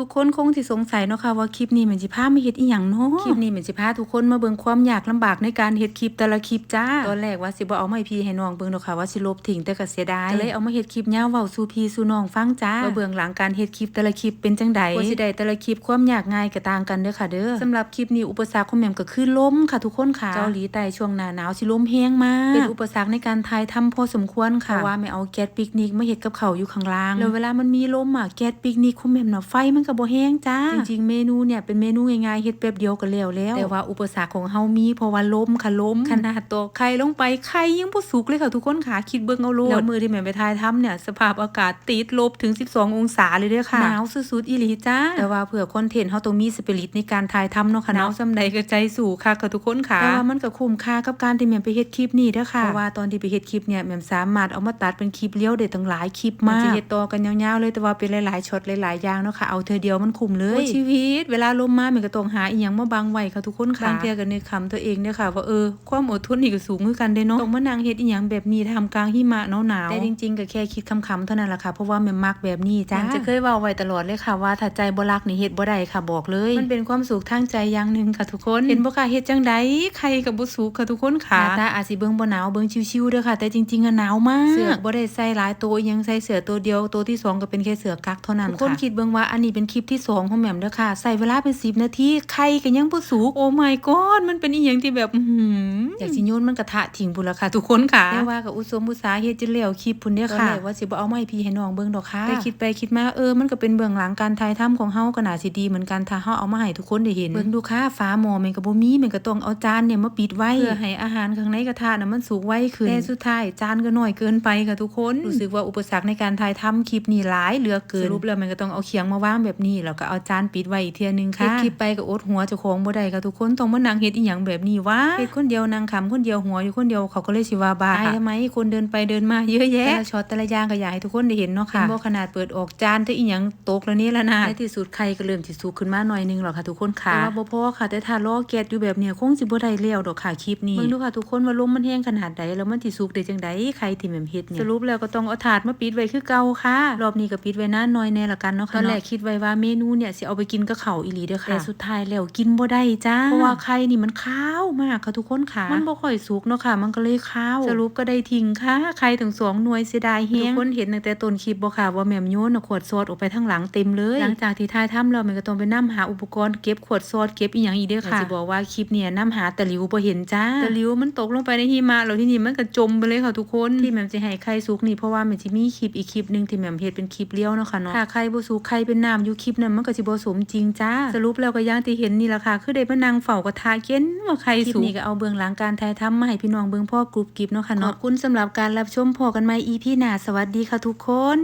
ทุกคนคงสิสงสัยเนาะค่ะว่าคลิปนี้มันสิพามาเฮ็ดอีหยังเนาะคลิปนี้มันสิพาทุกคนมาเบิ่งความยากลำบากในการเฮ็ดคลิปแต่ละคลิปจ้าตอนแรกว่าสิบ่เอามาให้พี่ให้น้องเบิ่งดอกค่ะว่าสิลบทิ้งแต่ก็เสียดายก็เลยเอามาเฮ็ดคลิปยาวเว้าสู่พี่สู่น้องฟังจ้าว่าเบื้องหลังการเฮ็ดคลิปแต่ละคลิปเป็นจังใดกว่าสิได้แต่ละคลิปความยากง่ายก็ต่างกันเด้อค่ะเด้อสำหรับคลิปนี้อุปสรรคของแหม่มก็คือลมค่ะทุกคนค่ะเกาหลีใต้ช่วงหน้าหนาวสิลมแห้งมากเป็นอุปสรรคในการถ่ายทำพอสมควรค่ะเพราะว่าไม่เอาแก๊สปิกนิกมาเฮ็ดกับเขาวอยู่ข้างล่างแล้วเวลามันมีลมอะแก๊สปิกนิกของแหม่มน่ะไฟมันก็บ่แห้งจ้า จริงๆ เมนูเนี่ยเป็นเมนูง่ายๆเฮ็ดแป๊บเดียวก็แล้วแล้ว แต่ว่าอุปสรรคของเฮามีเพราะว่าลมค่ะลมขนาดตัวไข่ลงไปไข่ยังบ่สุกเลยค่ะทุกคนค่ะคิดเบิ่งเอาโลดแล้วมือที่แม่ไปทายทำเนี่ยสภาพอากาศติดลบถึง 12 องศาเลยเด้อค่ะหนาวสุดๆอีหลีจ้า แต่ว่าเผื่อคอนเทนต์เฮาต้องมีสปิริตในการถ่ายทำเนาะค่ะหนาวซำใดก็ใจสู่ค่ะค่ะทุกคนค่ะแต่ว่ามันก็คุ้มค่ากับการที่แม่ไปเฮ็ดคลิปนี้เด้อค่ะเพราะว่าตอนที่ไปเฮ็ดคลิปเนี่ยแม่สามารถเอามาตัดเป็นคลิปเลี้ยวได้ตั้งหลายคลิปมากจะเฮ็ดต่อกันยาวๆเลยแต่ว่าเป็นหลายๆช็อตหลายๆอย่างเนาะค่ะเอาเธอเดียวมันคุ้มเลยชีวิต เวลาลมมามันก็ต้องหาอีหยังมาบังไว้ค่ะทุกคนค่ะบางเทื่อก็นึกคำตัวเองเนี่ยค่ะ ว่าเออความอดทนนี่ก็สูงคือกันเด้เนาะต้องมานั่งเฮ็ดอีหยังแบบนี้ทำกลางหิมะหนาวๆแต่จริงๆก็แค่คิดคำๆเท่านั้นแหละค่ะเพราะว่าแม่มักแบบนี้จ้าจะเคยเว้าไว้ตลอดเลยค่ะว่าถ้าใจบ่รักนี่เฮ็ดบ่ได้ค่ะบอกเลย มันเป็นความสุขทางใจอย่างหนึงค่ะทุกคนเห็นบ่ค่ะเฮ็ดจังไดใครก็บ่สุขค่ะทุกคนค่ะหน้าตาอาจสิเบิ่งบ่หนาวเบิ่งชิวๆเด้อค่ะ แต่จริงๆอะหนาวมากเสื้อบ่ได้ใส่หลายตัวยังใส่เสื้อตัวเดียวตัวที่สองก็เป็นแค่เสื้อกั๊กเท่านั้นค่ะทุกคนคิดเบิ่งว่าอันนี้เป็นคลิปที่สองของแหม่มเด้อค่ะ ใส่เวลาเป็น10นาทีใครก็ยังบ่สุกโอ้ my god มันเป็นอีหยังที่แบบอื้อหืออยากสิโยนมันกระทะทิ้งพุ่นละค่ะ ทุกคนค่ะแต่ว่าก็อุตสมอุตสาห์เฮ็ดจนแล้วคลิปพุ่นเด้อค่ะว่าสิบ่เอามาให้พี่ให้น้องเบิ่งดอกค่ะแต่คิดไปคิดมาเออมันก็เป็นเบื้องหลังการถ่ายทำของเฮาก็น่าสิดีเหมือนกันถ้าเฮาเอามาให้ทุกคนได้เห็นเบิ่งดูค่ะฟ้าหม้อมันก็บ่มีมันก็ต้องเอาจานเนี่ยมาปิดไว้เพื่อให้อาหารข้างในกระทะน่ะมันสุกไวขึ้นแต่สุดท้ายจานก็น้อยเกินไปค่ะทุกคนรู้สึกว่าอุปสรรคในการถ่ายทำคลิปนี่หลายเหลือเกินสรุปแล้วมันก็ต้องเอาเขียงมาวางแบบนี้แล้วก็เอาจานปิดไว้อีกเทียนึงค่ะเฮ็ดคลิปไปก็อดหัวเจ้าของบ่ได้ค่ะทุกคนต้องมานั่งเฮ็ดอีหยังแบบนี้วะเฮ็ดคนเดียวนั่งขำคนเดียวหัวอยู่คนเดียวเขาก็เลยสิว่าบ้าตายทำไมคนเดินไปเดินมาเยอะแยะแต่ละช็อตแต่ละอย่างก็อยากให้ทุกคนได้เห็นเนาะค่ะเห็นบ่ขนาดเปิดออกจานแต่อีหยังตกแล้วนี่ละนะในที่สุดไข่ก็เริ่มสิสุกขึ้นมาหน่อยนึงหรอกค่ะทุกคนค่ะแต่ว่าบ่พอค่ะแต่ถ้ารอแก๊สอยู่แบบเนี้ยคงสิบ่ได้แล้วดอกค่ะคลิปนี้เบิ่งดูค่ะทุกคนว่าลมมันแห้งขนาดใดแล้วมันสิสุกได้จังไดไข่ที่แม่มเฮ็ดเนี่ยสรุปแล้วก็ต้องเอาถาดมาปิดไว้คือเก่าค่ะ รอบนี้ก็ปิดไว้นานหน่อยแน่ละกันเนาะค่ะตอนแรกคิดไว้ว่าเมนูเนี่ยสิเอาไปกินกับข้าวอีหลีเด้อค่ะแต่สุดท้ายแล้วกินบ่ได้จ้าเพราะว่าไข่นี่มันขาวมากค่ะทุกคนค่ะมันบ่ค่อยสุกเนาะค่ะ มันก็เลยขาวสรุปก็ได้ทิ้งค่ะไข่ถึงสองหน่วยเสียดายแฮงทุกคนเห็นตั้งแต่ต้นคลิปบ่ค่ะว่าแม่มโยนเอาขวดซอสออกไปทางหลังเต็มเลยหลังจากที่ทายทำแล้วมันก็ต้องไปนํหาอุปกรณ์เก็บขวดซอสเก็บอีหยังอีกเด้อค่ะสิบอกว่าคลิปเนี่ยนํหาตะหลิวบ่เห็นจ้าตะหลิวมันตกลงไปในหิมะแล้วที่นี่มันก็จมไปเลยค่ะทุกคนที่แม่มสิให้ไข่สุกนี่เพราะว่ามันสิมีคลิปอีกคลิปหนึงที่แม่มเฮ็ดเป็นคลิปเลี้ยวเนาะค่ะเนาะถ้าไข่บ่สุกไข่เป็นน้ำอยู่คลิปนั้นมันก็สิบ่สมจริงจ้าสรุปแล้วก็ย่างที่เห็นนี่ละค่ะ คือได้มานั่งเฝ้ากระทาเย็นว่าใครสูงนี่ก็เอาเบื้องหลังการถ่ายทำมาให้พี่น้องเบื้องพ่อกรุบกริบเนาะค่ะเนาะขอบคุณสำหรับการรับชมพอกันใหม่ EP หน้าสวัสดีค่ะทุกคน